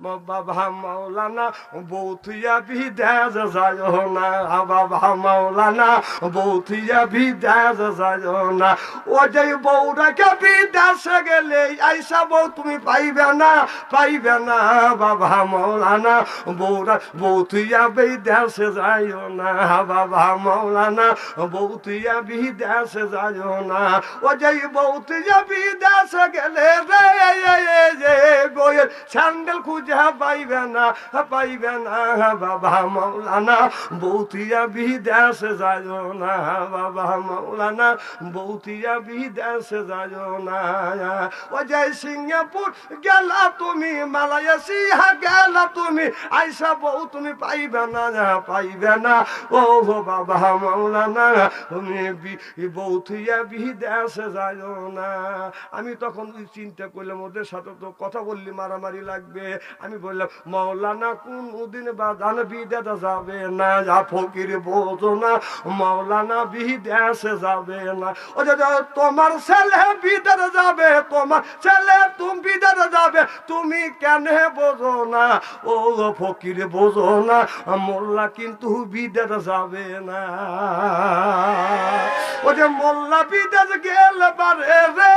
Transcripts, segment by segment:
বাবা মাওলানা বৌথিয়া বিদেশ যায় না বাবা মাওলানা বৌথিয়া বিদেশ যায় না ও যে বউটাকে বিদেশে গেলে আইসা বউ তুমি পাইবে না পাইবে না বাবা মাওলানা বউরা বৌথিয়া বিদেশে যায় না বাবা মাওলানা বৌথিয়া বিদেশে যায় না ও যে বৌথিয়া বিদেশে গেলে রে স্যান্ডেল খুঁজে পাইবে না বৌথিয়া বিদেশে না, বাবা মাওলানা বৌথিয়া বিদেশে না। ও যে সিঙ্গাপুর গেলা তুমি মালয়েশিয়া গেলা তুমি। আইসা বউ তুমি পাইবে না পাইবে না। ও বাবা মাওলানা তুমি বিদেশে না। আমি তখন চিন্তা করলাম, ওদের সাথে তো কথা বললি, মারামারি লাগবে। আমি বললাম, মাওলানা কোন দিন বাদান বিদেশে যাবে না, যা ফকির বোঝো না, মাওলানা বিদেশে যাবে না। ও তোমার ছেলে বিদেশে যাবে, তোমার ছেলে তুমি বিদেশে যাবে, তুমি কেন বোঝো না? ও ফকির বোঝো না, মোল্লা কিন্তু বিদেশে যাবে না। ও যে মোল্লা বিদেশ গেলে পারে রে,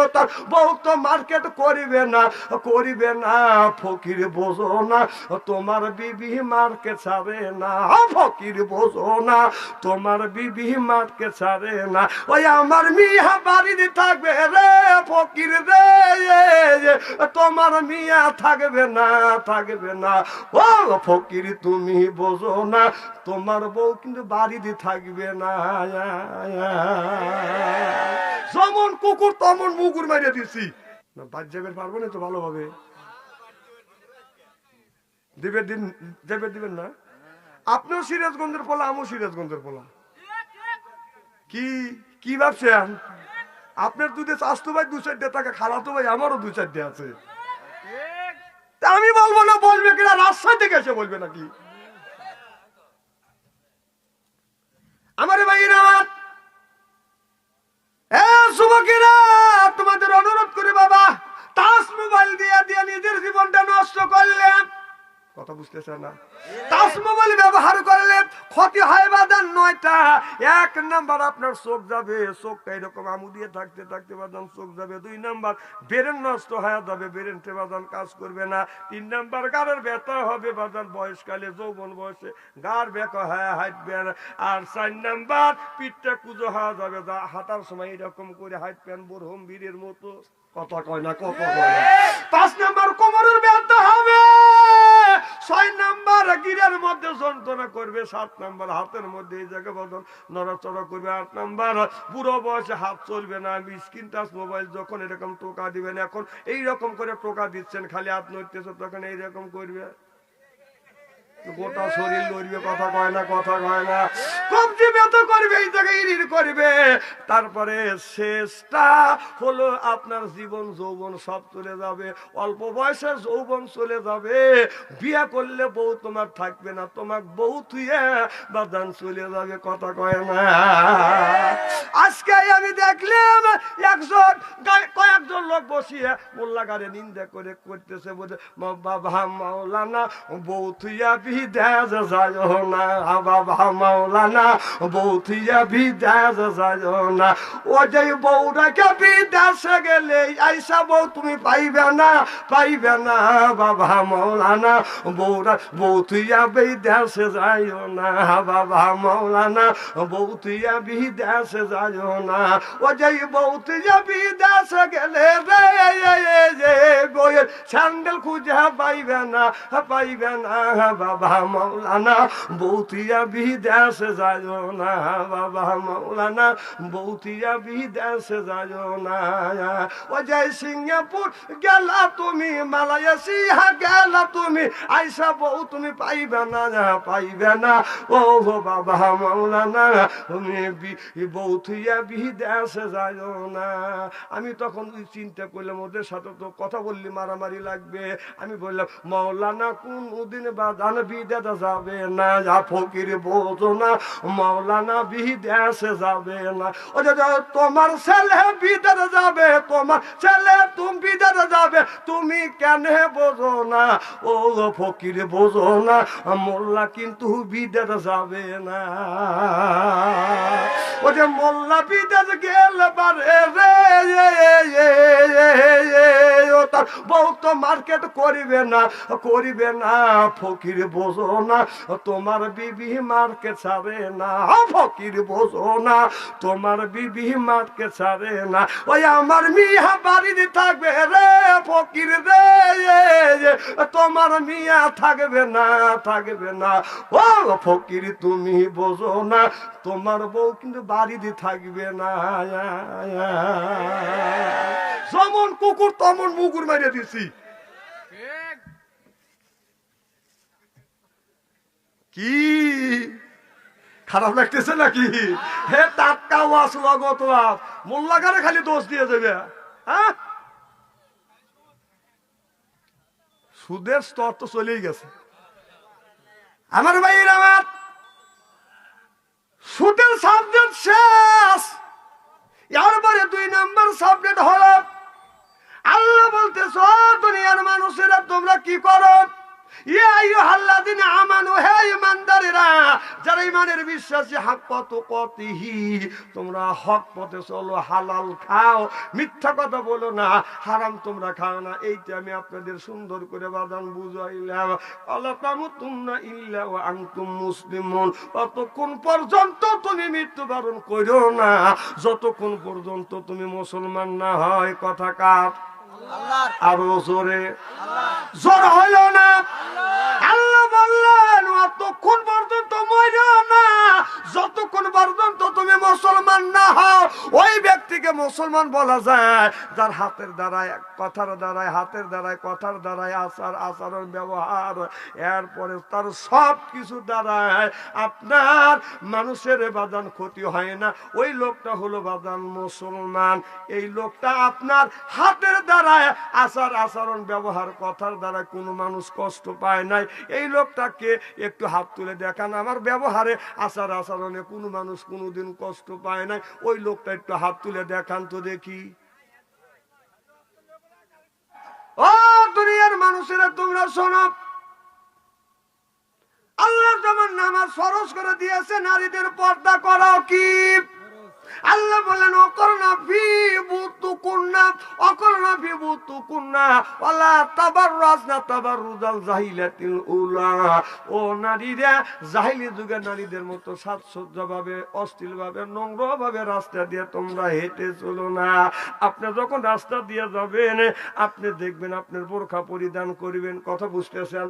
ও তার বউ তো মার্কেট করিবে না করিবে না, ফকির বোঝো না, তোমার বিবি মারকে ছাড়ে না, ফকির বোঝো না, তোমার বিবি মারকে ছাড়ে না। ওই আমার মিয়া বাড়িতে থাকবে রে ফকির রে, তোমার মিয়া থাকবে না থাকবে না। ও ফকির, তুমি বোঝো না, তোমার বউ কিন্তু বাড়িতে থাকবে না। যেমন কুকুর, তেমন মুকুর মারিয়ে দিছি। না, বাদ যাবেন, পারব না তো ভালোভাবে। দিবে দিন দেবে দিবেন না? আপনিও সিরাজগঞ্জের পোলা, আমিও সিরাজগঞ্জের পোলা। কি কি ভাবছেন? আপনার দুধে স্বাস্থ্য ভাই দু চারটে টাকা খালাতো ভাই আমারও দু চারটে আছে। আমি বলব না, বলবে কিনা রাস্তা থেকে এসে বলবে নাকি? আমার এ যুবকেরা তোমাদের অনুরোধ করে বাবা তাস মোবাইল দিয়ে দিয়ে কথা বুঝতেছে না। তাস মোবাইল ব্যবহার করলে ক্ষতি হয় বাদান নয়টা? এক নাম্বার আপনার চোখ যাবে, চোখটা এরকম আমু দিয়ে থাকতে থাকতে বাদান চোখ যাবে। দুই নাম্বার, বেরেন নষ্ট হয়ে যাবে, বেরেন বাদান কাজ করবে না। তিন নাম্বার, গাড়ের ব্যথা হবে বাদান বয়সকালে, যৌবন বয়সে গার বেকা হয়ে হাঁটবেন আর চার নাম্বার, পিঠটা কুজো হওয়া যাবে, যা হাঁটার সময় এরকম করে হাঁটবেন, বোরহম বীরের মতো। কথা কয় না কথা কয় না। পাঁচ নাম্বার কোমরের ব্যথা হবে ছয় নাম্বার গিরের মধ্যে যন্ত্রণা করবে, সাত নাম্বার হাতের মধ্যে এই জায়গা বদল, নড়াচড়া করবে, আট নাম্বার বুড়ো বয়সে হাত চলবে না, স্ক্রিন টাচ, মোবাইল যখন এরকম টোকা দিবেন, এখন এই রকম করে টোকা দিচ্ছেন, খালি হাত নড়তেছে তখন এইরকম করবে। গোটা শরীর লড়বে, কথা কয় না, কথা কয় না। কবজি ব্যথা করবে, এই জায়গায় ইরির করবে। তারপরে শেষটা হলো আপনার জীবন, যৌবন সব চলে যাবে। অল্প বয়সে যৌবন চলে যাবে। বিয়ে করলে বউ তোমার থাকবে না তোমার বউ থুয়ে বাদান চলে যাবে, কথা কয় না। আজকে আমি দেখলাম একজন কয়েকজন লোক বসিয়ে মোল্লা গাড়ি নিন্দা করে করতেছে বলে বাবা, মাওলানা, বউ থুইয়া বিদেশ যায় না বাবা মাওলানা বউ থুইয়া বিদেশ যায় না ও যে বউটাকে বিদেশে গেলে আইসা বউ তুমি পাইবে না পাইবে না বাবা মাওলানা বউরা বউ থুইয়া বিদেশে যায় না বাবা মাওলানা বউ থুইয়া বিদেশে যায় না ও যে বউ থুইয়া বিদেশে গেলে রে রে বইয়ের স্যান্ডেল খুঁজে পাইবে না পাইবে না বাবা মাওলানা বৌথিয়া বিদেশে যায় না। বাবা মাওলানা বৌথিয়া বিদেশে যায় না। ও যে সিঙ্গাপুর গেলা তুমি মালয়েশিয়া গেলা তুমি। আইসা বউ তুমি পাইবে না পাইবে না। ও বাবা মাওলানা তুমি বৌথিয়া বিদেশে যায় না। আমি তখন চিন্তা করলাম, ওদের সাথে তো কথা বললি, মারামারি লাগবে। আমি বললাম, মৌলানা কোন দিন বাদান বিদেতে যাবে না, যা ফকির না মৌলানা বিদেশে যাবে না। ও তোমার ছেলে যাবে, তোমার ছেলে তুমি যাবে, তুমি কেন বোঝো না? ও ফকির বোঝো না, মোল্লা কিন্তু বিদেতে যাবে না। ও যে মোল্লা বিদেশ গেলে পারে রে তার বউ তো মার্কেট করিবে না করিবে না ফকির বোঝো না তোমার বিবি মার্কেট ছাড়ে না। ফকির বোঝো না তোমার বিবি মার্কেট ছাড়ে না। ওই আমার মিয়া বাড়িতে থাকবে রে ফকির রে। তোমার মিয়া থাকবে না থাকবে না। ও ফকির, তুমি বোঝো না তোমার বউ কিন্তু বাড়িতে থাকবে না। যেমন কুকুর, তেমন মুগুর মারিয়ে দিছি। কি? খারাপ লাগতেছে নাকি? হে টাটকা ওয়াস লগত ওয়াস মোল্লাগারে খালি দোষ দিয়ে দেবে হ্যাঁ সুদের স্তর তো চলেই গেছে। আমার ভাইয়ের আমার, সুদের সাবজেক্ট শেষ। এরপরে দুই নাম্বার সাবজেক্ট হলো, আল্লাহ বলতেছ দুনিয়ার মানুষেরা, তোমরা কি করো? আইয়ুহাল্লাযীনা আমানু হে ঈমানদারেরা যারা ঈমানের বিশ্বাসী হক পথ কতিহি তোমরা হক পথে চলো হালাল খাও মিথ্যা কথা বলো না হারাম তোমরা খাও না। এইটা আমি আপনাদের সুন্দর করে বাদান বুঝাইলাম। মুসলিমুন ততক্ষণ পর্যন্ত তুমি মৃত্যুবরণ করো না যতক্ষণ পর্যন্ত তুমি মুসলমান না হয়। কথা কাপ আরও জোরে। জোর হইল না। মুসলমান বলা যায়, যার হাতের দ্বারায়, কথার দ্বারায়, হাতের দ্বারায়, কথার দ্বারায়, আচার, আচরণ, ব্যবহার, এরপরে তার সব কিছু দ্বারায় আপনার মানুষের বাদান ক্ষতি হয় না। ওই লোকটা হলো বাদান মুসলমান। এই লোকটা আপনার হাতের দ্বারায় আচার, আচরণ, ব্যবহার, কথার দ্বারা কোনো মানুষ কষ্ট পায় নাই। এই লোকটাকে একটু হাত তুলে দেখান, আমার ব্যবহারে আচার, আচরণে কোনো মানুষ কোনোদিন কষ্ট পায় নাই। ওই লোকটা একটু হাত তুলে দেখান। তো দেখি। ও দুনিয়ার মানুষেরা, তোমরা শোনো। আল্লাহ যেমন নামাজ ফরজ করে দিয়েছে, নারীদের পর্দা করা কি? আল্লাহ বলেন, অকরণা ফি বুতু কুন্না, অকরণা ফি বুতু কুন্না, ওয়ালা তাবাররাজনা তাবাররুজাল জাহিলাতিল উলা। ও নারীরা, জাহিলি যুগের নারীদের মতো সাজসজ্জাভাবে, অশ্লীলভাবে, নম্রভাবে রাস্তা দিয়ে তোমরা হেঁটে চলো না। আপনি যখন রাস্তা দিয়ে যাবেন, আপনি দেখবেন আপনার বোরখা পরিধান করবেন, কথা বুঝতেছেন?